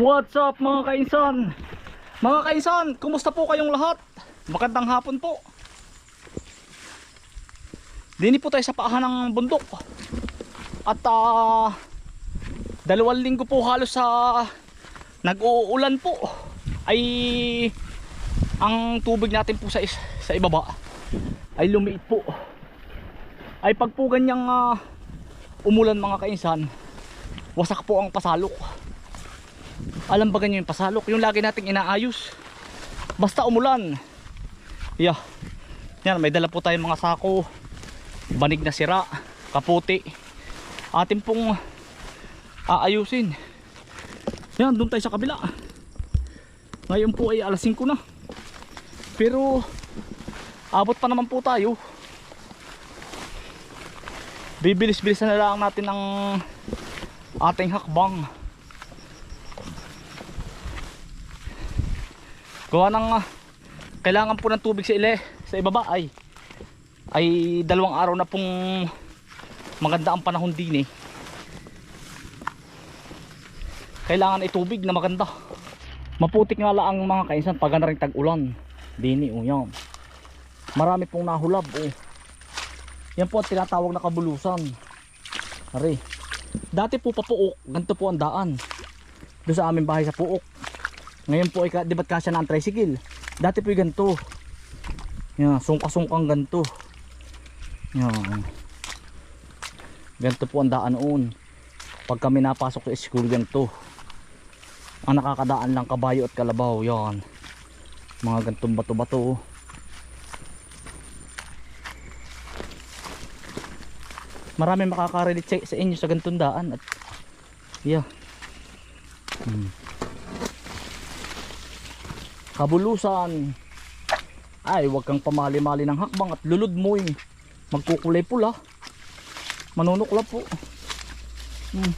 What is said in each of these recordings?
What's up mga kainsan? Mga kainsan, kumusta po kayong lahat? Magandang hapon po. Dini po tayo sa paahan ng bundok. At ah, dalawang linggo po halos sa nag-uulan po. Ay ang tubig natin po sa sa ibaba ay lumiit po. Ay pag po ganyang ah, umulan mga kainsan, wasak po ang pasalok. Alam ba ganyan yung pasalok? Yung lagi nating inaayos. Basta umulan. Yeah. Yan, may dala po tayong mga sako. Banig na sira. Kaputi. Atin pong aayusin. Yan, doon tayo sa kabila. Ngayon po ay alas 5 na. Pero abot pa naman po tayo. Bibilis-bilis na lang natin ng ating hakbang. Gawa ng ah, kailangan po ng tubig sa ile sa ibaba ay ay dalawang araw na pong maganda ang panahon din eh. Kailangan ay tubig na maganda. Maputik nga lang ang mga kainsan pag na rin tag-ulan. Dini o yan. Marami pong nahulab oh. Yan po ang tinatawag na kabulusan. Ari. Dati po pa puok, ganito po ang daan. Doon sa aming bahay sa puok. Ngayon po ay di ba't kasya na ang tricycle? Dati po ay ganito. Yan, sungka-sungkang ganito. Yan. Ganito po ang daan noon. Pag kami napasok sa school ganito. Ang nakakadaan lang kabayo at kalabaw. Yan. Mga gantong bato-bato. Marami makakarelate sa inyo sa gantong daan. At, yeah. Hmm. Kabulusan. Ay, wag kang pamali-mali ng hakbang at lulod mo eh. Magkukulay pula. Manunukla po. Hmm.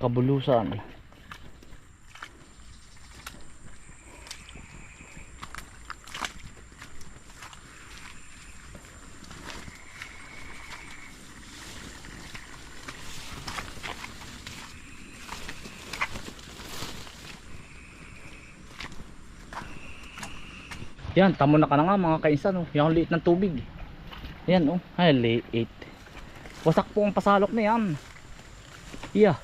Kabulusan. Yan, tamo na ka na nga mga kainsan. Oh. Yan liit ng tubig. Yan oh, ay liit. Wasak po ang pasalok na yan. Yeah.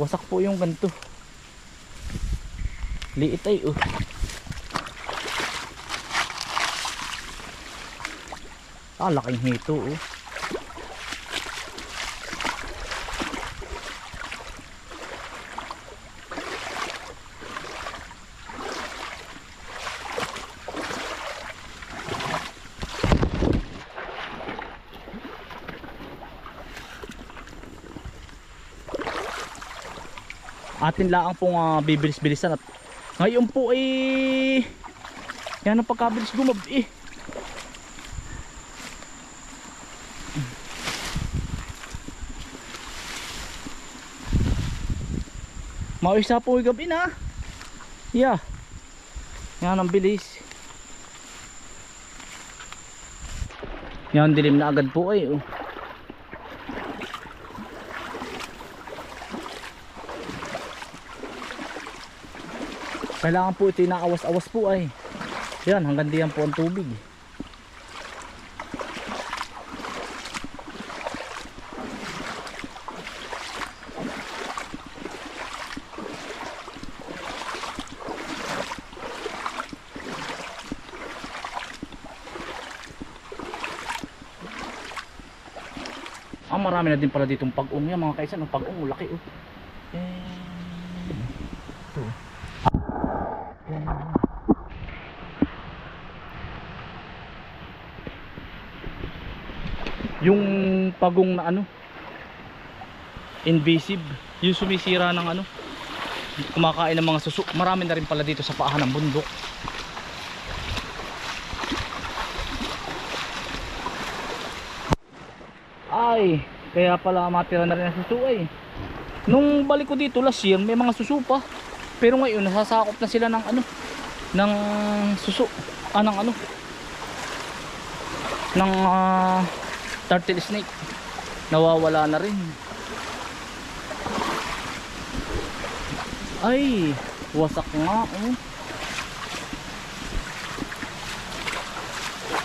Wasak po yung ganito. Liit ay oh. Ah, laking hito oh. Atin lang pong uh, bibilis-bilisan at ngayon po ay yan ang pagkabilis gumab eh. Maisa po yung gabi na. Yeah. Yan ang bilis. Yan dilim na agad po ay oh. Kailangan po ito inaawas-awas po ay yan hanggang diyan po ang tubig Ah, marami na din pala ditong pag-ung yan mga kaisan. Ang pag-ung, laki oh. Yung pagong na ano invasive yung sumisira ng ano kumakain ng mga suso. Marami na rin pala dito sa paahan ng bundok. Ay kaya pala matira na rin ang suso ay nung balik ko dito last year may mga suso pa. Pero ngayon nasasakop na sila ng ano ng suso. Ah ng ano ng ah, turtle snake. Nawawala na rin. Ay wasak nga oh.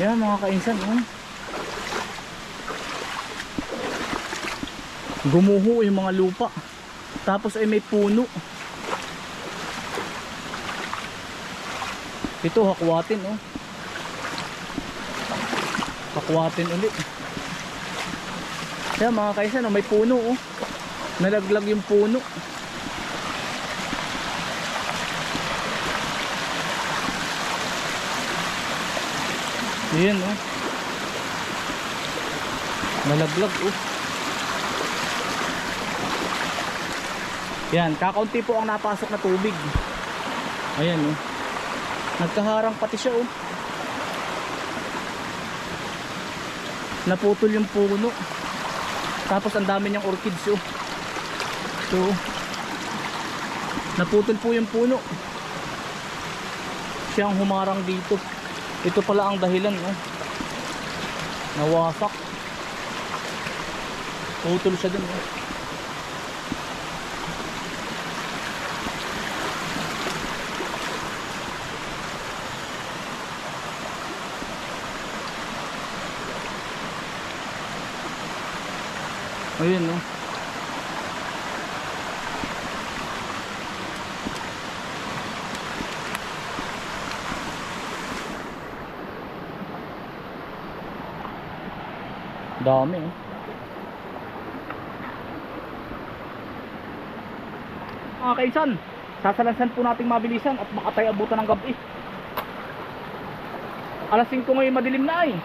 Yan mga kainsan oh. Gumuho yung mga lupa. Tapos ay may puno. Ito hakwatin oh. Hakwatin ulit kaya mga kaisan oh, may puno oh nalaglag yung puno Ayan oh. Nalaglag oh. Yan, kakaunti po ang napasok na tubig. Ayan oh. Nagkaharang pati siya oh. Naputol yung puno. Tapos ang dami niyang orchids. Ito oh. Naputol po yung puno. Siyang humarang dito. Ito pala ang dahilan oh. Nawasak. Putol siya dun oh. Ayun no. Dami oh. Mga kaisan, sasalansan po nating mabilisan at baka tayo abutan ng gabi. Alas 5 ngayon madilim na ay.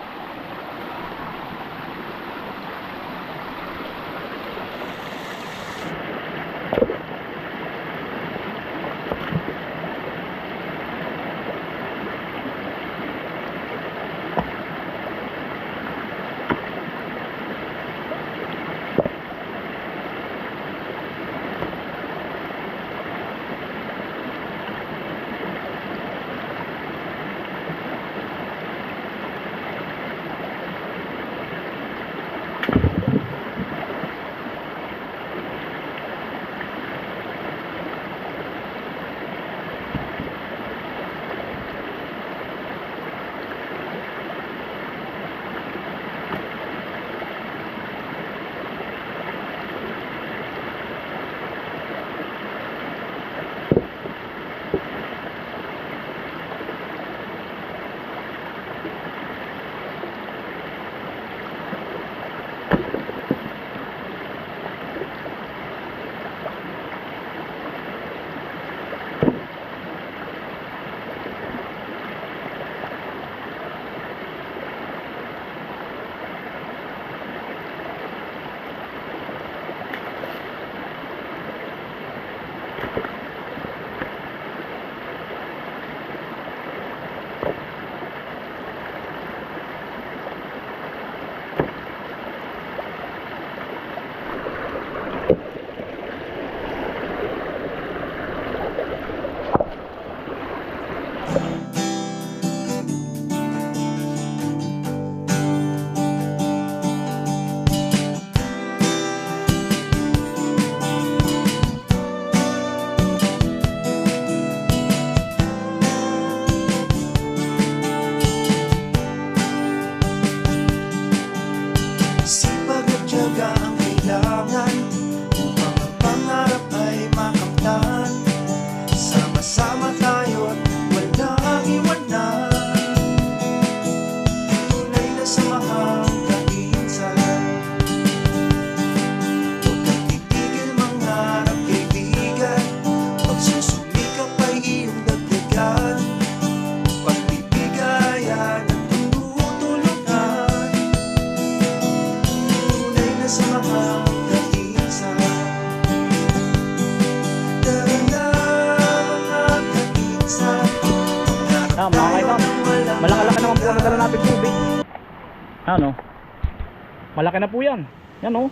Malaki na po yan. Yan o. Oh.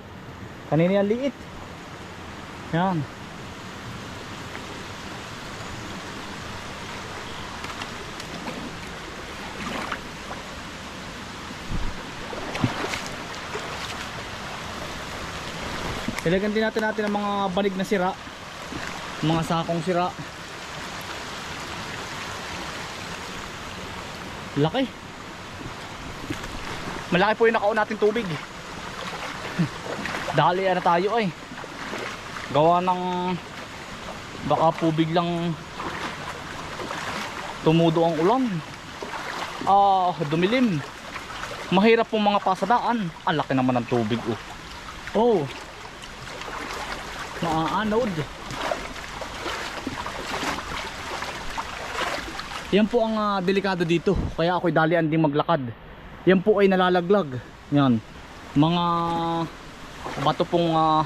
Kanina yan liit. Yan. Ilagyan din natin natin ang mga banig na sira. Mga sakong sira. Laki. Malaki po yung nakaon natin tubig. Dali na tayo ay. Gawa ng baka po biglang tumudo ang ulan. Ah, dumilim. Mahirap pong mga pasadaan. Ang laki naman ng tubig oh. Oh. Maaanod. Yan po ang ah, delikado dito. Kaya ako'y dalian din maglakad. Yan po ay nalalaglag. Yan. Mga bato pong ah,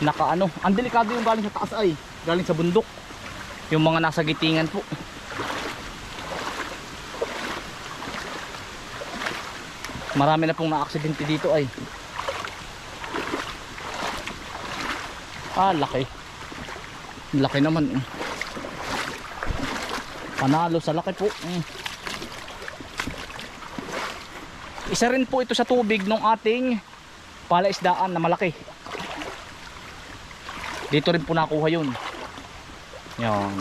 naka ano. Ang delikado yung galing sa taas ay. Galing sa bundok. Yung mga nasa gitingan po. Marami na pong na-aksidente dito ay. Ah, laki. Laki naman. eh. Panalo sa laki po. Mm. Isa rin po ito sa tubig ng ating palaisdaan na malaki. Dito rin po nakuha yun. Yan.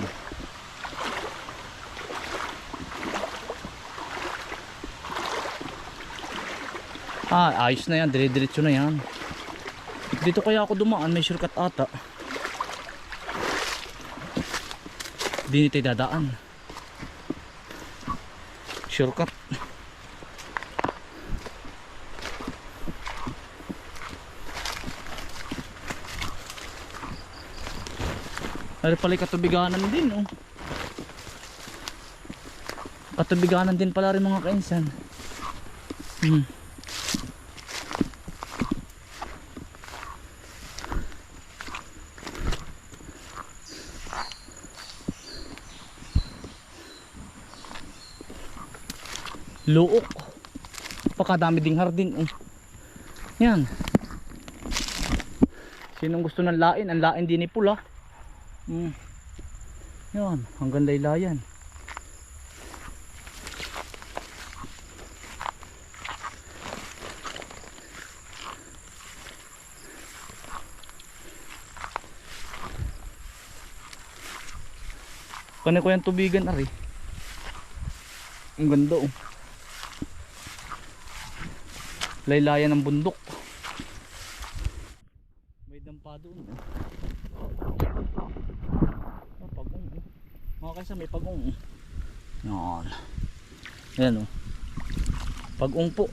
Ah, ayos na yan. Dire-diretso na yan. Dito kaya ako dumaan. May shortcut ata. Di tayo dadaan. Shortcut. Ay pala katubiganan din oh. Katubiganan din pala rin mga kainsan. Hmm. Luok. Pakadami ding hardin. Oh. Yan. Sinong gusto ng lain? Ang lain din ni pula. Mm. Yan. Ang ganda yung layan. Kani ko yung tubigan ari. Ang ganda oh. Laylayan ng bundok. May dampa doon. Eh. Oh, pagong. Oh. Mga kaysa may pagong. Yan. Yan oh. Pagong po.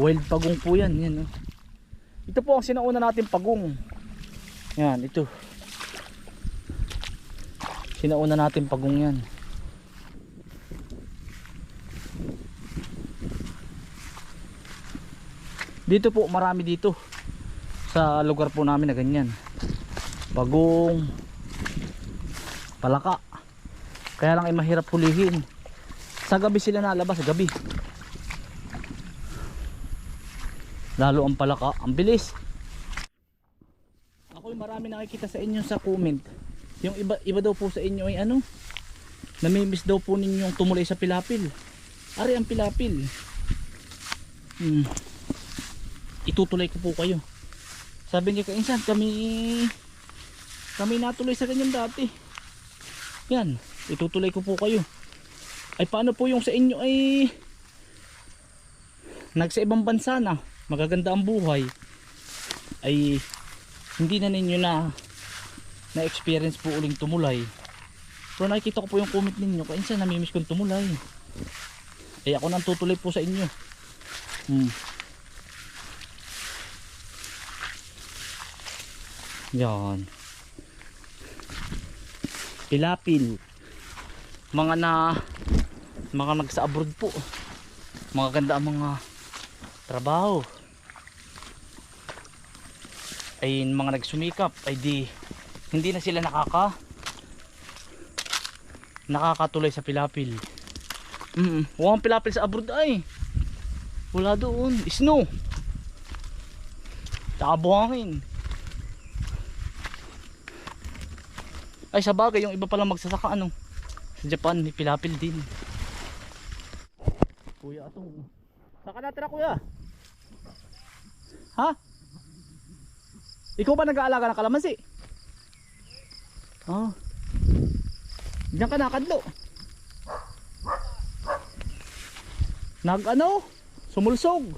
Wild pagong po yan. Yan oh. Ito po ang sinauna natin pagong. Yan, ito. Sinauna natin pagong yan. Dito po marami dito sa lugar po namin na ganyan. Bagong palaka. Kaya lang ay mahirap hulihin. Sa gabi sila nalabas, sa gabi. Lalo ang palaka, ang bilis. Ako marami nakikita sa inyo sa comment. Yung iba iba daw po sa inyo ay ano? Namimiss daw po ninyong tumulay sa pilapil. Ari ang pilapil. Hmm itutuloy ko po kayo sabi niya kainsan kami kami natuloy sa ganyan dati yan itutuloy ko po kayo. Ay paano po yung sa inyo ay nagsa ibang bansa na? Magaganda ang buhay. Ay hindi na ninyo na na experience po uling tumulay. Pero nakikita ko po yung comment ninyo kainsan namimiss kong tumulay. Ay ako nang tutuloy po sa inyo. Hmm. Yan. Pilapil. Mga na mga nagsa abroad po. Mga ganda ang mga trabaho. Ay mga nagsumikap ay di hindi na sila nakaka nakakatuloy sa pilapil. Mm, walang pilapil sa abroad ay. Wala doon. Snow. Tsaka buhangin. Ay sa bagay yung iba pala magsasaka ano sa Japan may pilapil din. Kuya atong. Saka natin na kuya. Ha? Ikaw ba nag-aalaga ng kalamansi? Oh. Diyan ka nakadlo. Nag ano? Sumulsog.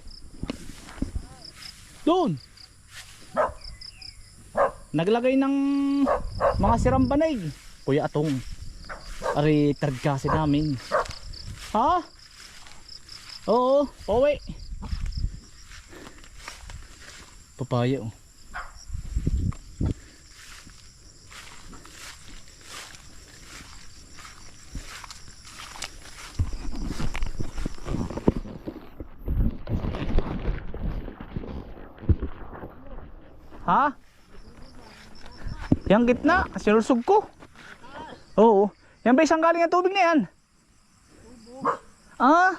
Doon. Naglagay ng mga sirang banay. Kuya atong. Ari third kasi namin. Ha? Oo, pauwi. Papaya oh. Ha? Yang gitna, sinusog ko. Oo. Yan ba isang galing ang tubig na yan? Ah?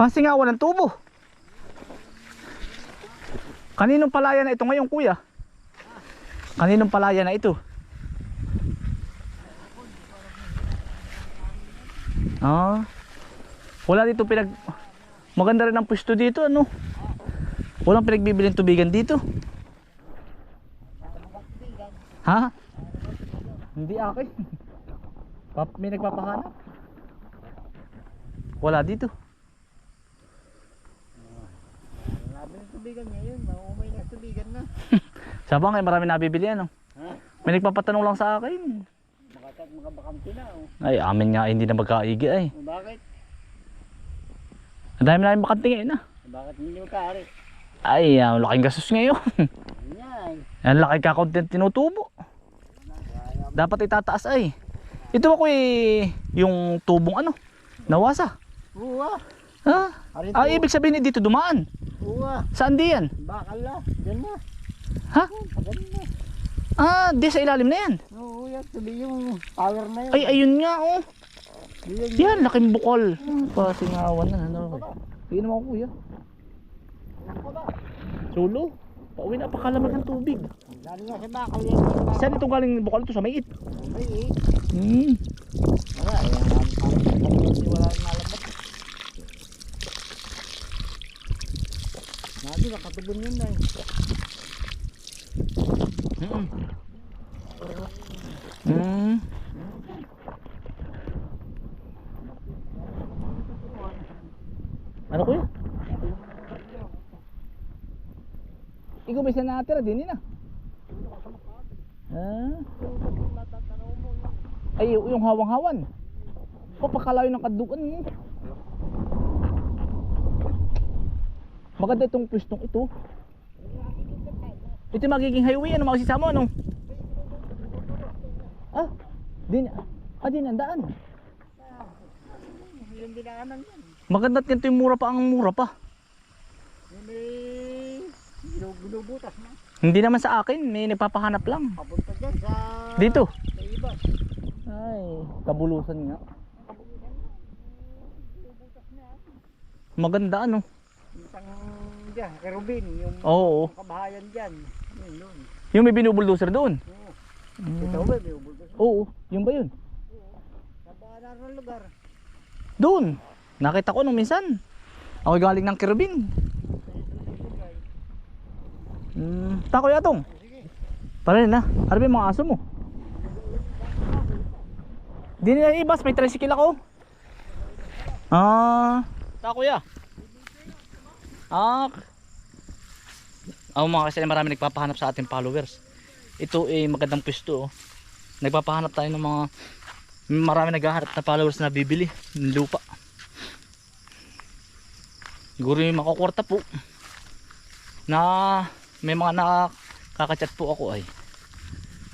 Pasingawan ng tubo. Kaninong palaya na ito ngayon, kuya? Kaninong palaya na ito? Ah. Wala dito pinag Maganda rin ang pwesto dito, ano? Walang pinagbibiling tubigan dito. Ha? Hindi akin. Pap may nagpapahanap. Wala dito. Labi ng tubigan niya yun, maumay na tubigan na. Sabang ay marami nabibili ano. Ha? May nagpapatanong lang sa akin. Makatat mga bakamti na oh. Ay, amin nga hindi na magkaigi ay. O, Bakit? Ang dami namin makanting ngayon ah. Bakit hindi magkaari? Ay, ang laking gastos ngayon. Yan. laki ka content tinutubo. Dapat itataas ay. Ito ako eh, yung tubong ano, nawasa. Uwa. Ha? Ah, ibig sabihin eh, dito dumaan. Uwa. Saan di yan? Bakal na. Diyan na. Ha? Tagal na. Ah, di sa ilalim na yan. Oo, yan. Tubi yung power na yun. Ay, ayun nga oh. Yan. Yan, laking bukol. Pasingawan na. Ano? Sige naman ako kuya. Sulo. Pauwi na pakalamig ng tubig. Lalo nga sa bakal yan. Saan ito galing bukol ito sa mait? Ay, eh. Hmm. Wala. Ayan. Hindi wala rin nalabat. Nabi, nakatubon yun na eh. Mm. Mm. Ba siya natira din na? Ah. Ay, yung hawang-hawan. Papakalayo ng kadukan mo. Maganda itong pwestong ito. Ito yung magiging highway, ano magsisama, ano? Ah, din, ah, din, ang daan. Maganda ganito yung mura pa ang mura pa. Binubutas na. Hindi naman sa akin, may nagpapahanap lang. Papunta dyan sa... Dito. Sa iba. Ay, kabulusan nga. Maganda ano? Isang dyan, kerubin. Yung Oo. yung kabahayan dyan. Yun, yun. Yung may binubuldoser doon. Oo. Mm. Ito ba. Oo, yung ba yun? Sa bahanar ng lugar. Doon. Nakita ko nung minsan. Ako galing ng Kirubin. Hmm, tako yatong. Para na. Ano ba yung mga aso mo? Di nila ibas, may tricycle ako. Ah, tako ya. Ah. Ako mga kasi marami nagpapahanap sa ating followers. Ito ay magandang pwesto. oh. Nagpapahanap tayo ng mga marami naghahanap na followers na bibili ng lupa. Siguro yung makakwarta po na may mga nakakachat po ako ay.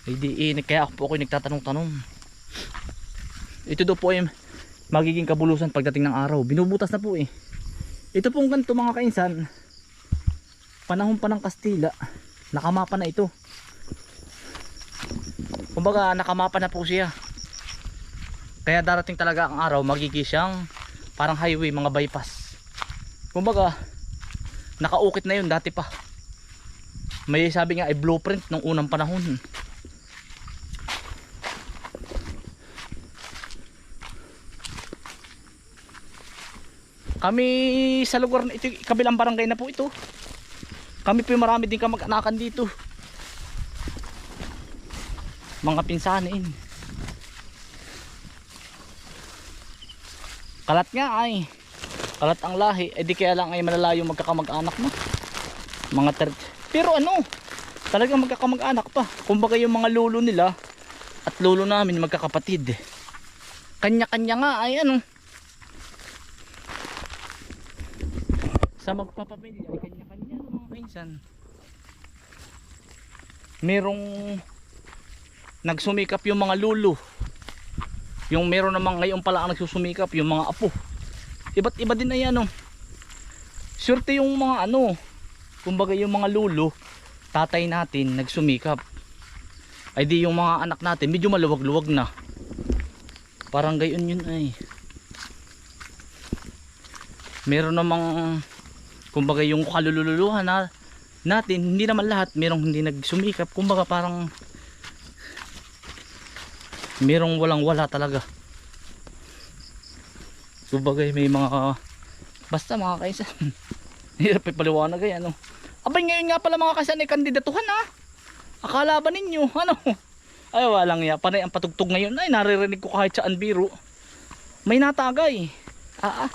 Hindi eh, kaya ako po ako nagtatanong-tanong. Ito daw po ay magiging kabulusan pagdating ng araw. Binubutas na po eh. Ito pong ganito mga kainsan panahon pa ng Kastila. Nakamapa na ito. Kumbaga nakamapa na po siya. Kaya darating talaga ang araw magiging siyang parang highway mga bypass. Kumbaga nakaukit na yun dati pa may sabi nga ay blueprint nung unang panahon kami sa lugar na ito kabilang barangay na po ito Kami po marami din kamag-anakan dito. Mga pinsanin. Kalat nga ay. Kalat ang lahi. Eh di kaya lang ay malalayo magkakamag-anak mo. Mga ter... Pero ano? Talagang magkakamag-anak pa. Kumbaga yung mga lolo nila at lolo namin magkakapatid. Kanya-kanya nga ay ano. Sa magpapamilya ay kanya-kanya mga kainsan. Merong nagsumikap yung mga lolo. Yung meron namang ngayon pala ang nagsusumikap yung mga apo. Iba't iba din ay ano. Swerte yung mga ano. Kumbaga yung mga lolo, tatay natin nagsumikap. Ay di yung mga anak natin medyo maluwag-luwag na. Parang gayon yun ay. Meron namang kumbaga yung kalululuhan na natin, hindi naman lahat, merong hindi nagsumikap. Kumbaga parang merong walang wala talaga. Kumbaga may mga basta mga kaisan. Hirap ipaliwanag ay ano. Abay ngayon nga pala mga kaisan ay kandidatuhan ha. Akala ba ninyo ano? Ay walang ya. Panay ang patugtog ngayon. Ay naririnig ko kahit saan biro. May natagay. Ah ah.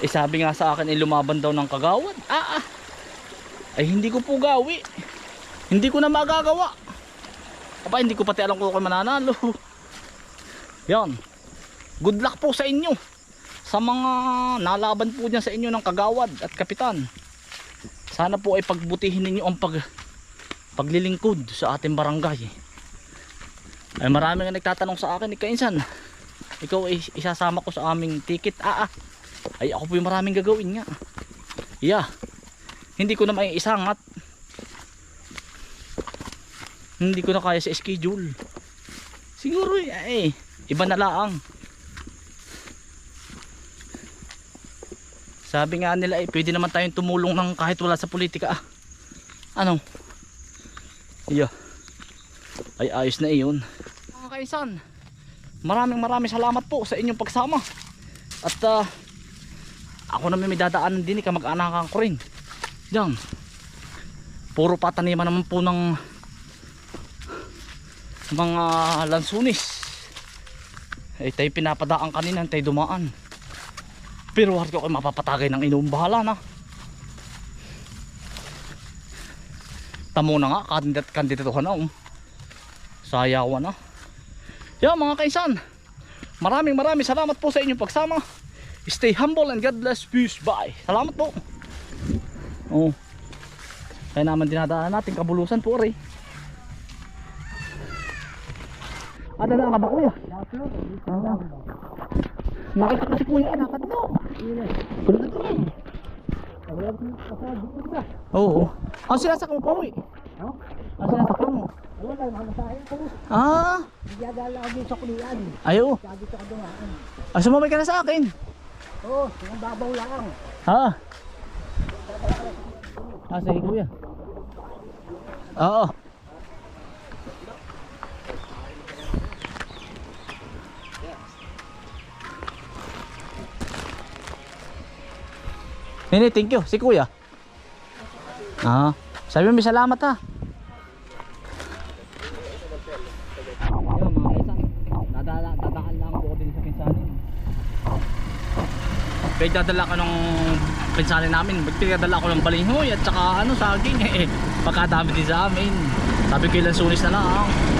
Eh sabi nga sa akin ay lumaban daw ng kagawad. Ah ah. Ay hindi ko po gawi. Hindi ko na magagawa. Aba hindi ko pati alam kung ako mananalo. Yan. Good luck po sa inyo. Sa mga nalaban po dyan sa inyo ng kagawad at kapitan. Sana po ay pagbutihin ninyo ang pag paglilingkod sa ating barangay. Ay marami nga nagtatanong sa akin, Ikainsan, ikaw ay isasama ko sa aming ticket. Ah, ah. Ay ako po yung maraming gagawin nga. Yeah. Hindi ko na may isangat. Hindi ko na kaya sa schedule. Siguro eh, iba na laang. Sabi nga nila eh, pwede naman tayong tumulong ng kahit wala sa politika ah. Ano? Yeah. Ay ayos na iyon. Mga kaisan, maraming maraming salamat po sa inyong pagsama. At ah, ako na may dadaanan din eh, kamag-anakan ko rin. Diyan. Puro pataniman naman po ng mga lansunis. Eh tayo pinapadaan kanina, tayo dumaan. Pero wala ko kayo mapapatagay ng inom. Bahala na. Tamo na nga, kandidat kandidatuhan na. Um. Sayawan na. Yan mga kaisan. Maraming maraming salamat po sa inyong pagsama. Stay humble and God bless. Peace. Bye. Salamat po. Oh. Kaya naman dinadaan natin kabulusan po rin. Ah, dadaan ka ba kuya? Ah. Nakita ko si kuya, nakad mo. Kulot ko lang. Oo. Ang sinasakay mo pa uwi? Ang sinasakay mo? Wala, sayang ko. Ah, Nagdadala ako sa kulian. ayo. Sabi ko dumaan. Ah, sumamay ka na sa akin. Oo, yung babaw lang. Ha? Ah, sige kuya. Oo. Nene, thank you. Si kuya. Ah, sabi mo may salamat ha. Sa pinsanin. Kaya dadala ko ng pinsanin namin. Magpinadala ko ng balinghoy at saka ano saging eh. Pagkadami din sa amin. Sabi ko ilang sunis na lang.